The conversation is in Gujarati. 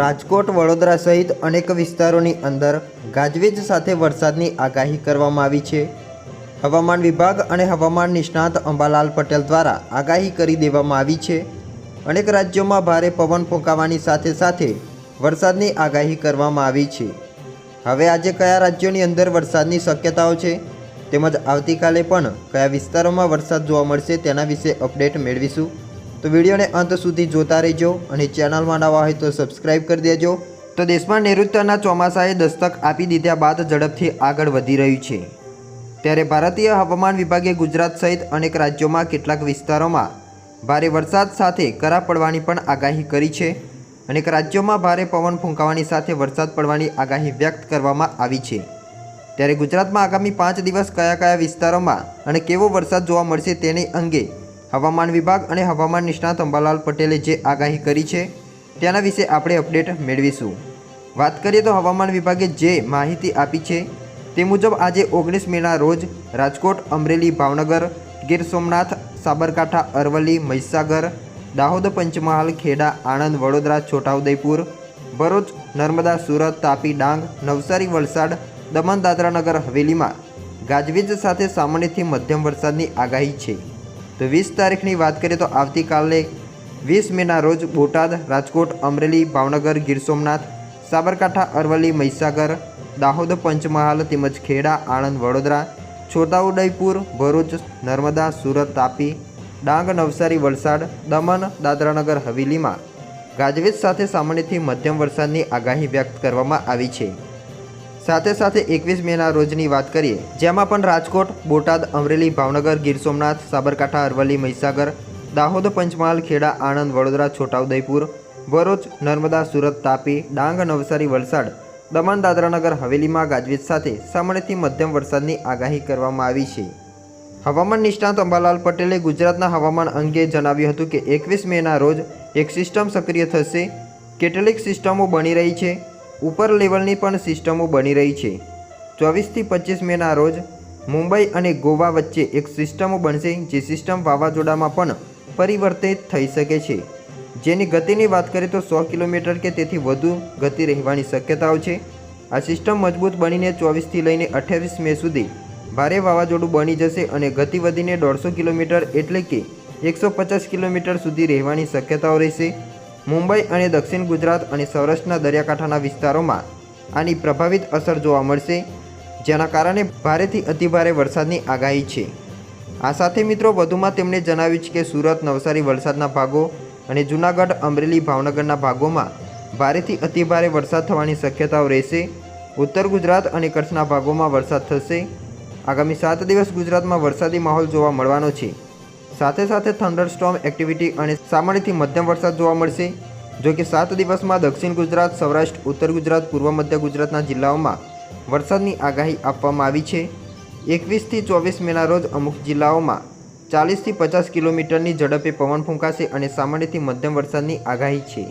રાજકોટ, વડોદરા સહિત અનેક વિસ્તારોની અંદર ગાજવીજ સાથે વરસાદની આગાહી કરવામાં આવી છે. હવામાન વિભાગ અને હવામાન નિષ્ણાત અંબાલાલ પટેલ દ્વારા આગાહી કરી દેવામાં આવી છે. અનેક રાજ્યોમાં ભારે પવન ફૂંકાવાની સાથે સાથે વરસાદની આગાહી કરવામાં આવી છે. હવે આજે કયા રાજ્યોની અંદર વરસાદની શક્યતાઓ છે? તેમજ આવતીકાલે પણ કયા વિસ્તારોમાં વરસાદ જોવા મળશે તેના વિશે અપડેટ મેળવીશું. તો વિડીયોને અંત સુધી જોતા રહેજો અને ચેનલમાં નવા હોય તો સબસ્ક્રાઈબ કરી દેજો. તો દેશમાં નૈઋત્યના ચોમાસાએ દસ્તક આપી દીધા બાદ ઝડપથી આગળ વધી રહ્યું છે. ત્યારે ભારતીય હવામાન વિભાગે ગુજરાત સહિત અનેક રાજ્યોમાં કેટલાક વિસ્તારોમાં ભારે વરસાદ સાથે કરા પડવાની પણ આગાહી કરી છે. અનેક રાજ્યોમાં ભારે પવન ફૂંકાવાની સાથે વરસાદ પડવાની આગાહી વ્યક્ત કરવામાં આવી છે. ત્યારે ગુજરાતમાં આગામી પાંચ દિવસ કયા કયા વિસ્તારોમાં અને કેવો વરસાદ જોવા મળશે તેની અંગે હવામાન વિભાગ અને હવામાન નિષ્ણાત અંબાલાલ પટેલે જે આગાહી કરી છે તેના વિશે આપણે અપડેટ મેળવીશું. વાત કરીએ તો હવામાન વિભાગે જે માહિતી આપી છે, તે મુજબ આજે ઓગણીસ મેના રોજ રાજકોટ, અમરેલી, ભાવનગર, ગીર સોમનાથ, સાબરકાંઠા, અરવલ્લી, મહીસાગર, દાહોદ, પંચમહાલ, ખેડા, આણંદ, વડોદરા, છોટાઉદેપુર, ભરૂચ, નર્મદા, સુરત, તાપી, ડાંગ, નવસારી, વલસાડ, દમણ, દાદરાનગર, હવેલીમાં ગાજવીજ સાથે સામાન્યથી મધ્યમ વરસાદની આગાહી છે. તો વીસ તારીખની વાત કરીએ તો આવતીકાલે વીસ મેના રોજ બોટાદ, રાજકોટ, અમરેલી, ભાવનગર, ગીર સોમનાથ, સાબરકાંઠા, અરવલ્લી, મહીસાગર, દાહોદ, પંચમહાલ, તેમજ ખેડા, આણંદ, વડોદરા, છોટાઉદેપુર, ભરૂચ, નર્મદા, સુરત, તાપી, ડાંગ, નવસારી, વલસાડ, દમણ, દાદરાનગર, હવેલીમાં ગાજવીજ સાથે સામાન્યથી મધ્યમ વરસાદની આગાહી વ્યક્ત કરવામાં આવી છે. સાથે સાથે એકવીસ મેના રોજની વાત કરીએ, જેમાં પણ રાજકોટ, બોટાદ, અમરેલી, ભાવનગર, ગીર સોમનાથ, સાબરકાંઠા, અરવલ્લી, મહીસાગર, દાહોદ, પંચમહાલ, ખેડા, આણંદ, વડોદરા, છોટાઉદેપુર, ભરૂચ, નર્મદા, સુરત, તાપી, ડાંગ, નવસારી, વલસાડ, દમણ, દાદરાનગર, હવેલીમાં ગાજવીજ સાથે સામાન્યથી મધ્યમ વરસાદની આગાહી કરવામાં આવી છે. હવામાન નિષ્ણાત અંબાલાલ પટેલે ગુજરાતના હવામાન અંગે જણાવ્યું હતું કે એકવીસ મેના રોજ એક સિસ્ટમ સક્રિય થશે, કેટલીક સિસ્ટમો બની રહી છે ઉપર લેવલની પણ સિસ્ટમો બની રહી છે. ચોવીસથી પચીસ મેના રોજ મુંબઈ અને ગોવા વચ્ચે એક સિસ્ટમો બનશે જે સિસ્ટમ વાવાઝોડામાં પણ પરિવર્તિત થઈ શકે છે. જેની ગતિની વાત કરીએ તો સો કિલોમીટર કે તેથી વધુ ગતિ રહેવાની શક્યતાઓ છે. આ સિસ્ટમ મજબૂત બનીને ચોવીસથી લઈને અઠ્યાવીસ મે સુધી ભારે વાવાઝોડું બની જશે અને ગતિ વધીને દોઢસો કિલોમીટર એટલે કે એકસો પચાસ કિલોમીટર સુધી રહેવાની શક્યતાઓ રહેશે. મુંબઈ અને દક્ષિણ ગુજરાત અને સૌરાષ્ટ્રના દરિયાકાંઠાના વિસ્તારોમાં આની પ્રભાવિત અસર જોવા મળશે, જેના કારણે ભારેથી અતિભારે વરસાદની આગાહી છે. આ સાથે મિત્રો, વધુમાં તેમણે જણાવ્યું છે કે સુરત, નવસારી વલસાડના ભાગો અને જૂનાગઢ, અમરેલી, ભાવનગરના ભાગોમાં ભારેથી અતિભારે વરસાદ થવાની શક્યતાઓ રહેશે. ઉત્તર ગુજરાત અને કચ્છના ભાગોમાં વરસાદ થશે. આગામી સાત દિવસ ગુજરાતમાં વરસાદી માહોલ જોવા મળવાનો છે. સાથે સાથે થંડરસ્ટોમ એક્ટિવિટી અને સામાન્યથી મધ્યમ વરસાદ જોવા મળશે, જો કે સાત દિવસમાં દક્ષિણ ગુજરાત, સૌરાષ્ટ્ર, ઉત્તર ગુજરાત, પૂર્વ મધ્ય ગુજરાતના જિલ્લાઓમાં વરસાદની આગાહી આપવામાં આવી છે. એકવીસથી ચોવીસ મેના રોજ અમુક જિલ્લાઓમાં ચાલીસથી પચાસ કિલોમીટરની ઝડપે પવન ફૂંકાશે અને સામાન્યથી મધ્યમ વરસાદની આગાહી છે.